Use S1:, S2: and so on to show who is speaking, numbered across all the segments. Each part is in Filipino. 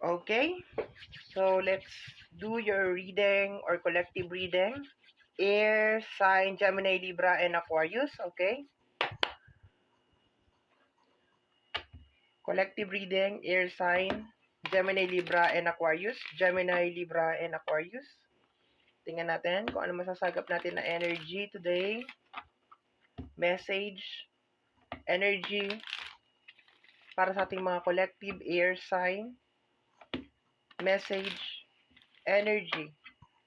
S1: Okay? So, let's do your reading or collective reading. Air, sign, Gemini, Libra, and Aquarius. Okay? Collective reading, air sign, Gemini, Libra, and Aquarius. Gemini, Libra, and Aquarius. Tingnan natin kung ano masasagap natin na energy today. Message, energy, para sa ating mga collective air sign. Message, energy,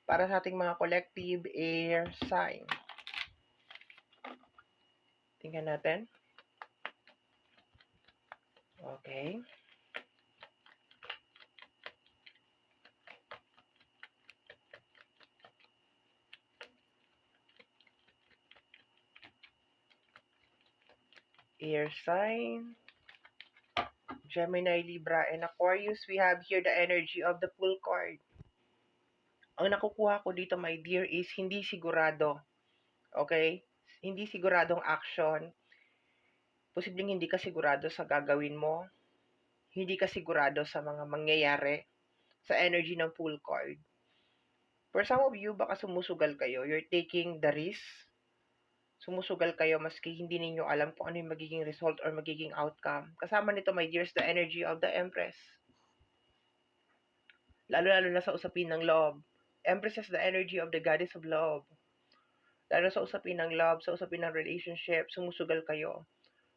S1: para sa ating mga collective air sign. Tingnan natin. Okay. Air sign. Gemini, Libra, and Aquarius. We have here the energy of the full card. Ang nakukuha ko dito, my dear, is hindi sigurado. Okay? Hindi siguradong action. Posibleng hindi ka sigurado sa gagawin mo. Hindi ka sigurado sa mga mangyayari sa energy ng full card. For some of you, baka sumusugal kayo. You're taking the risk. Sumusugal kayo maski hindi ninyo alam kung ano yung magiging result or magiging outcome. Kasama nito, my dears, the energy of the Empress. Lalo-lalo na sa usapin ng love. Empress is the energy of the goddess of love. Lalo sa usapin ng love, sa usapin ng relationship, sumusugal kayo.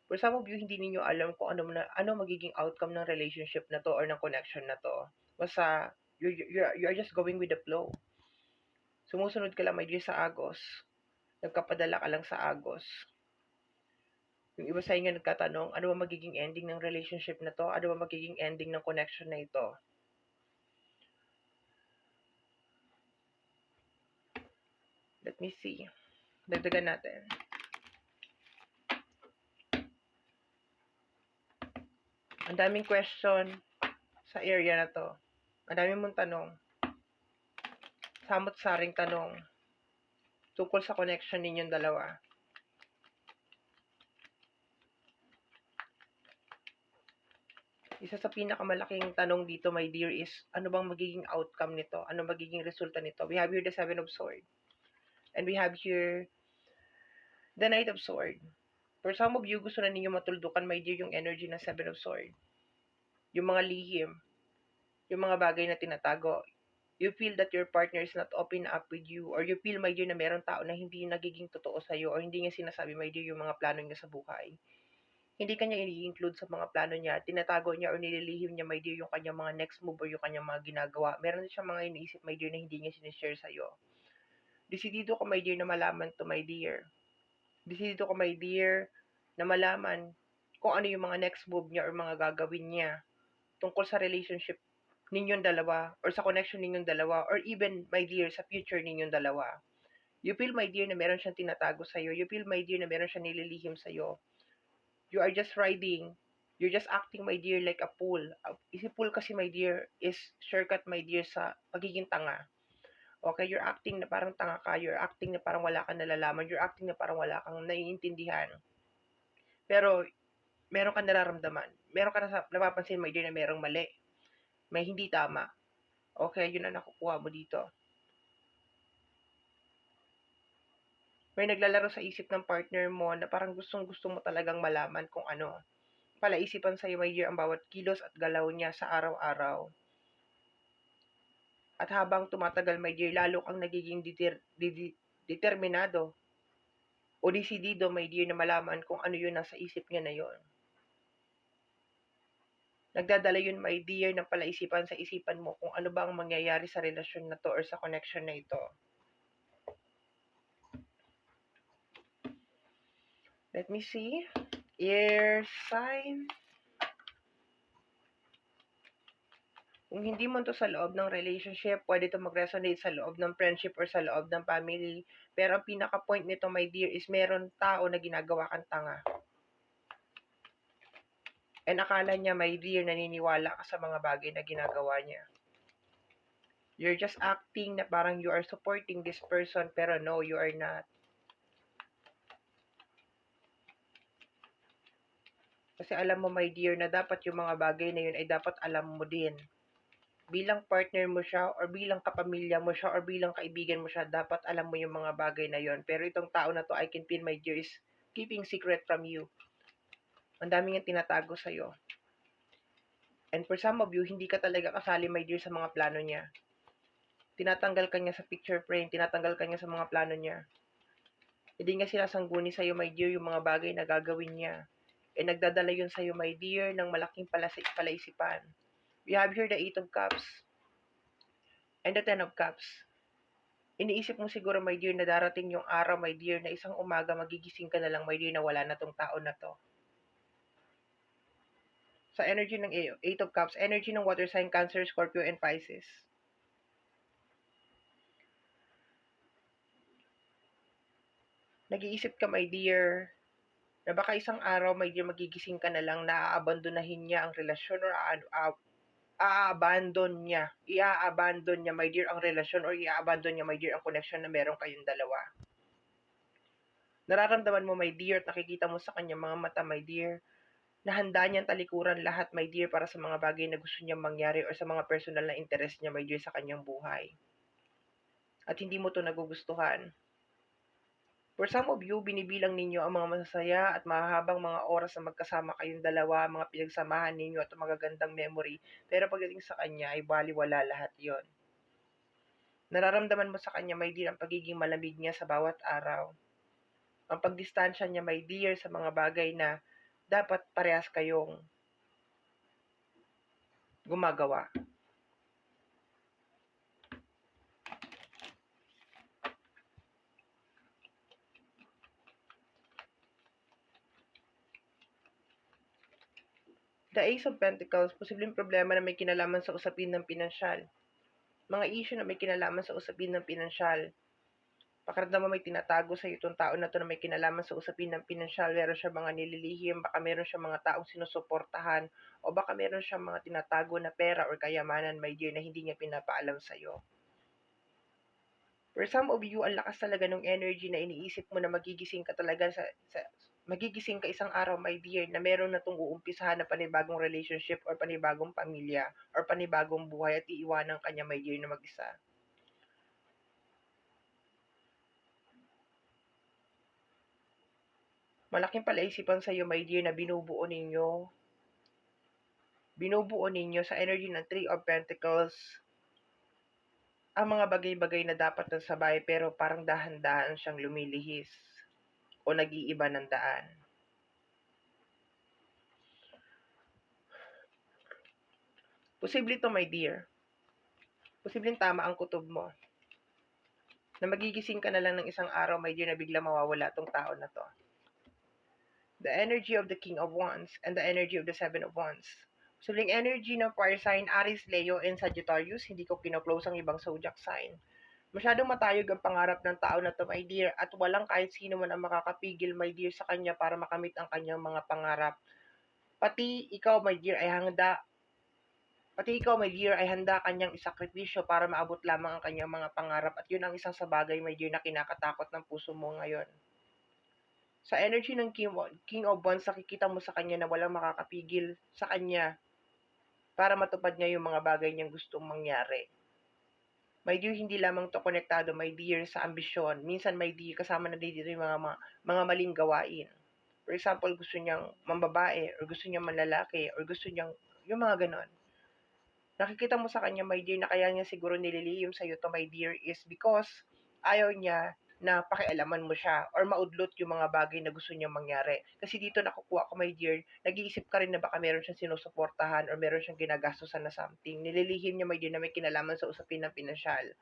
S1: For some of you, hindi ninyo alam kung ano, na, ano magiging outcome ng relationship na to or ng connection na to. Basta, you're, you're, you're just going with the flow. Sumusunod ka lang, my dear, sa Agos. Nagkapadala ka lang sa Agos. Yung iba sa inyo nagkatanong, ano ba magiging ending ng relationship na to? Ano ba magiging ending ng connection na ito? Let me see. Dagdagan natin. Ang daming question sa area na to. Ang daming mong tanong. Samot-saring tanong tungkol sa connection ninyong dalawa. Isa sa pinakamalaking tanong dito, my dear, is ano bang magiging outcome nito? Ano magiging resulta nito? We have here the Seven of Swords. And we have here the Knight of Swords. For some of you, gusto na ninyo matuldukan, my dear, yung energy ng Seven of Swords. Yung mga lihim. Yung mga bagay na tinatago. You feel that your partner is not open up with you or you feel, my dear, na meron tao na hindi nagiging totoo sa'yo or hindi niya sinasabi, my dear, yung mga plano niya sa buhay. Hindi kanya i-include sa mga plano niya. Tinatago niya or nililihim niya, my dear, yung kanyang mga next move or yung kanyang mga ginagawa. Meron din siya mga iniisip, my dear, na hindi niya sinishare sa'yo. Desidido ko, my dear, na malaman to, my dear. Desidido ko, my dear, na malaman kung ano yung mga next move niya or mga gagawin niya tungkol sa relationship ninyong dalawa or sa connection ninyong dalawa or even, my dear, sa future ninyong dalawa. You feel, my dear, na meron siyang tinatago sa'yo. You feel, my dear, na meron siyang nililihim sa'yo. You are just riding. You're just acting, my dear, like a fool. Isi fool kasi, my dear, is shortcut, my dear, sa pagiging tanga. Okay, you're acting na parang tanga ka. You're acting na parang wala kang nalalaman. You're acting na parang wala kang naiintindihan. Pero, meron ka nararamdaman. Meron ka na napapansin, my dear, na merong mali. May hindi tama. Okay, yun ang nakukuha mo dito. May naglalaro sa isip ng partner mo na parang gustong gusto mo talagang malaman kung ano. Palaisipan sa'yo, my dear, ang bawat kilos at galaw niya sa araw-araw. At habang tumatagal, my dear, lalo kang nagiging deter, de, determinado o desidido, my dear, na malaman kung ano yun nasa isip niya na yon. Nagdadala yun, my dear, ng palaisipan sa isipan mo kung ano ba ang mangyayari sa relasyon na to or sa connection na ito. Let me see. Air sign. Kung hindi mo to sa loob ng relationship, pwede to mag-resonate sa loob ng friendship or sa loob ng family. Pero ang pinaka-point nito, my dear, is meron tao na ginagawa kang tanga. And akala niya, my dear, naniniwala ka sa mga bagay na ginagawa niya. You're just acting na parang you are supporting this person, pero no, you are not. Kasi alam mo, my dear, na dapat yung mga bagay na yun ay dapat alam mo din. bilang partner mo siya or bilang kapamilya mo siya or bilang kaibigan mo siya, dapat alam mo yung mga bagay na yon. Pero itong tao na to, I can feel my dear, is keeping secret from you. Ang daming yung tinatago sa'yo. And for some of you, hindi ka talaga kasali, my dear, sa mga plano niya. Tinatanggal ka niya sa picture frame, tinatanggal ka niya sa mga plano niya. Hindi nga sinasangguni sa'yo, my dear, yung mga bagay na gagawin niya. E nagdadala yun sa'yo, my dear, ng malaking palasi, palaisipan. We have here the Eight of Cups and the Ten of Cups. Iniisip mo siguro, my dear, na darating yung araw, my dear, na isang umaga magigising ka na lang, my dear, na wala na tong tao na to. Sa energy ng Eight of Cups, energy ng water sign, Cancer, Scorpio, and Pisces. Nag-iisip ka, my dear, na baka isang araw, my dear, magigising ka na lang na aabandonahin niya ang relasyon or a-abandon niya, i-abandon niya, my dear, ang relasyon or i-abandon niya, my dear, ang connection na meron kayong dalawa. Nararamdaman mo, my dear, at nakikita mo sa kanya mga mata, my dear, na handa niyang talikuran lahat, my dear, para sa mga bagay na gusto niyang mangyari or sa mga personal na interest niya, my dear, sa kanyang buhay. At hindi mo to nagugustuhan. For some of you, binibilang ninyo ang mga masasaya at mahahabang mga oras na magkasama kayong dalawa, mga pinagsamahan ninyo at magagandang memory. Pero pagdating sa kanya ay baliwala lahat yon. Nararamdaman mo sa kanya, my dear, ang pagiging malamig niya sa bawat araw. Ang pagdistansya niya, my dear, sa mga bagay na dapat parehas kayong gumagawa. The Ace of Pentacles, posibleng problema na may kinalaman sa usapin ng pinansyal. Mga issue na may kinalaman sa usapin ng pinansyal. Pakaramdam mo may tinatago sa itong tao na to na may kinalaman sa usapin ng pinansyal. Meron siya mga nililihim, baka meron siya mga taong sinusuportahan, o baka meron siya mga tinatago na pera or kayamanan, my dear, na hindi niya pinapaalam sa'yo. For some of you, ang lakas talaga ng energy na iniisip mo na magigising ka talaga sa, sa magigising ka isang araw, my dear, na meron na itong uumpisahan na panibagong relationship or panibagong pamilya or panibagong buhay at iiwanan kanya, my dear, na mag-isa. Malaking palaisipan sa iyo, my dear, na binubuo ninyo. Binubuo ninyo sa energy ng Three of Pentacles ang mga bagay-bagay na dapat na sabay pero parang dahan-dahan siyang lumilihis o nag-iiba ng daan. Posible to, my dear. Posibleng tama ang kutob mo. Na magigising ka na lang ng isang araw, my dear, na bigla mawawala tong tao na to. The energy of the King of Wands and the energy of the Seven of Wands. Posibleng energy ng fire sign, Aries, Leo, and Sagittarius. Hindi ko kinoklose ang ibang zodiac sign. Masyadong matayog ang pangarap ng tao na to, my dear, at walang kahit sino man ang makakapigil, my dear, sa kanya para makamit ang kanyang mga pangarap. Pati ikaw, my dear, ay handa Pati ikaw, my dear, ay handa kanyang isakripisyo para maabot lamang ang kanyang mga pangarap at yun ang isang sa bagay, my dear, na kinakatakot ng puso mo ngayon. Sa energy ng King, King of Wands, nakikita mo sa kanya na walang makakapigil sa kanya para matupad niya yung mga bagay niyang gustong mangyari. My dear, hindi lamang to konektado, my dear, sa ambisyon. Minsan, my dear, kasama na dito yung mga, mga, mga maling gawain. For example, gusto niyang mambabae, or gusto niyang manlalaki, or gusto niyang, yung mga ganon. Nakikita mo sa kanya, my dear, na kaya niya siguro nililiyom sa'yo to, my dear, is because ayaw niya na pakialaman mo siya or maudlot yung mga bagay na gusto niya mangyari. Kasi dito nakukuha ko, my dear, nag-iisip ka rin na baka meron siyang sinusuportahan or meron siyang ginagastosan na something. Nililihim niya, my dear, na may kinalaman sa usapin ng pinansyal.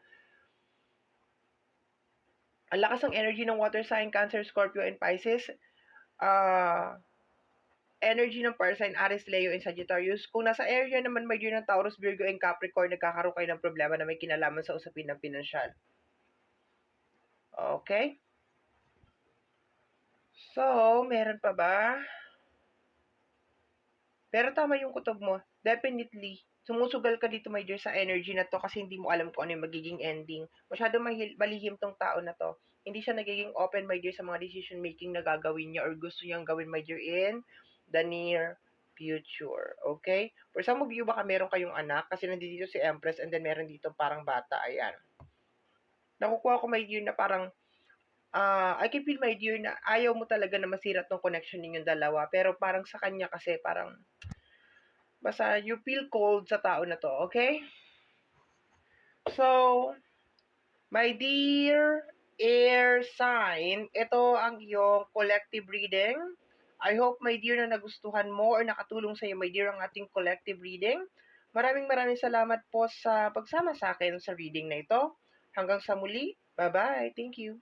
S1: Ang lakas ng energy ng water sign, Cancer, Scorpio, and Pisces. Uh, energy ng sign, Aries, Leo, and Sagittarius. Kung nasa area naman, my dear, ng Taurus, Virgo, and Capricorn, nagkakaroon kayo ng problema na may kinalaman sa usapin ng pinansyal. Okay? So, meron pa ba? Pero tama yung kutob mo. Definitely, sumusugal ka dito, my dear, sa energy na to kasi hindi mo alam kung ano yung magiging ending. Masyado malihim tong tao na to. Hindi siya nagiging open, my dear, sa mga decision making na gagawin niya or gusto niyang gawin, my dear, in the near future. Okay? For some of you, baka meron kayong anak kasi nandito si Empress and then meron dito parang bata. Ayan. Nakukuha ko, my dear, na parang ah I can feel, my dear, na ayaw mo talaga na masira tong connection ninyong dalawa. Pero parang sa kanya kasi parang basta you feel cold sa tao na to. Okay? So, my dear air sign, ito ang iyong collective reading. I hope, my dear, na nagustuhan mo or nakatulong sa iyo, my dear, ang ating collective reading. Maraming maraming salamat po sa pagsama sa akin sa reading na ito. Hanggang sa muli. Bye-bye. Thank you.